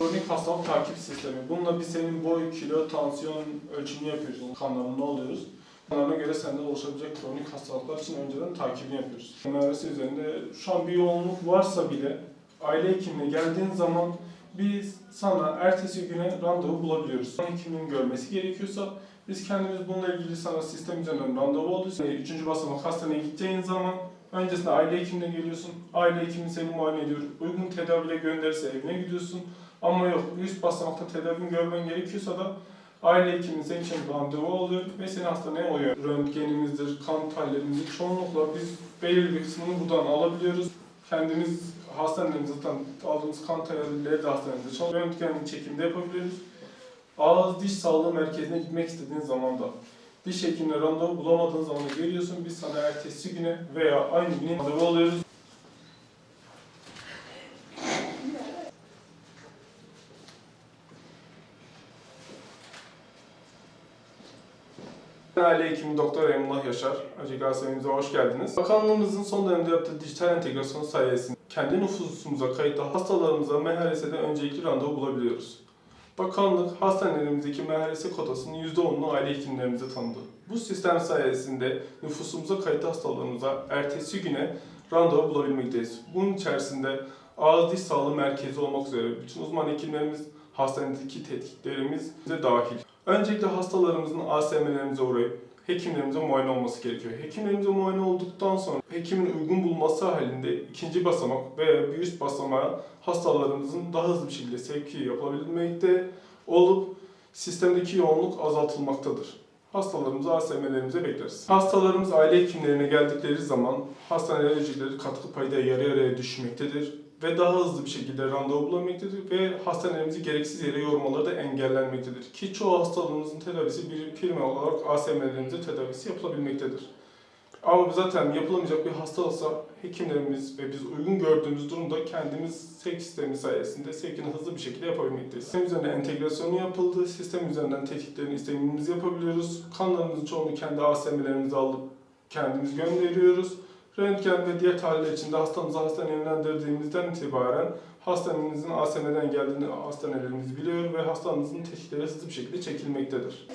Kronik hastalık takip sistemi. Bununla biz senin boy, kilo, tansiyon ölçümünü yapıyoruz. Kanlarını alıyoruz. Kanlarına göre sende oluşabilecek kronik hastalıklar için önceden takibini yapıyoruz. MRS üzerinde şu an bir yoğunluk varsa bile aile hekimine geldiğin zaman biz sana ertesi güne randevu bulabiliyoruz. Hekimin görmesi gerekiyorsa biz kendimiz bununla ilgili sana sistem üzerinden randevu alıyoruz. Yani Üçüncü basamak hastaneye gideceğin zaman öncesinde aile hekimine geliyorsun. Aile hekimi seni muayene ediyor. Uygun tedaviyle gönderirse evine gidiyorsun. Ama yok üst basamakta tedavini görmen gerekiyorsa da aile hekimi senin için randevu alıyor ve seni hastaneye oluyor. Röntgenimizdir, kan tahlillerimizdir çoğunlukla biz belirli bir kısmını buradan alabiliyoruz. Kendimiz hastanelerimizde zaten aldığımız kan tahlilleri de hastanemizde çok röntgen çekimde yapabiliyoruz. Ağız diş sağlığı merkezine gitmek istediğin zaman da diş hekimine randevu bulamadığın zaman geliyorsun. Biz sana ertesi güne veya aynı güne randevu alıyoruz. Hekimi Doktor Emrullah Yaşar. Öncelikle hastanemize hoş geldiniz. Bakanlığımızın son dönemde yaptığı dijital entegrasyon sayesinde kendi nüfusumuza kayıtlı hastalarımıza MHRS'de öncelikli randevu bulabiliyoruz. Bakanlık hastanelerimizdeki MHRS kotasının %10'unu aile hekimlerimize tanıdı. Bu sistem sayesinde nüfusumuza kayıtlı hastalarımıza ertesi güne randevu bulabilmekteyiz. Bunun içerisinde ağız diş sağlığı merkezi olmak üzere bütün uzman hekimlerimiz, hastanedeki tetkiklerimiz de dahil. Öncelikle hastalarımızın ASM'lerimize uğrayıp hekimlerimize muayene olması gerekiyor. Hekimlerimize muayene olduktan sonra hekimin uygun bulması halinde ikinci basamak veya bir üst basamağa hastalarımızın daha hızlı bir şekilde sevki yapılabilmekte olup sistemdeki yoğunluk azaltılmaktadır. Hastalarımızı ASM'lerimize bekleriz. Hastalarımız aile hekimlerine geldikleri zaman hastanelere ücretleri katkı payı da yarı yarıya düşmektedir ve daha hızlı bir şekilde randevu bulabilmektedir ve hastanelerimizi gereksiz yere yormaları da engellenmektedir. Ki çoğu hastalığımızın tedavisi bir firma olarak ASM'lerimizde tedavisi yapılabilmektedir. Ama zaten yapılamayacak bir hasta olsa hekimlerimiz ve biz uygun gördüğümüz durumda kendimiz sevk sistemi sayesinde sevkini hızlı bir şekilde yapabilmekteyiz. Sistem üzerinden entegrasyonu yapıldı. Sistem üzerinden tetkiklerini istediğimizi yapabiliyoruz. Kanlarımızın çoğunu kendi ASM'lerimize alıp kendimiz gönderiyoruz. Röntgen ve diğer tahliller için hastamızı hastaneye yönlendirdiğimizden itibaren hastanemizin ASM'den geldiğini hastanelerimiz biliyor ve hastamızın tetkikleri hızlı bir şekilde çekilmektedir.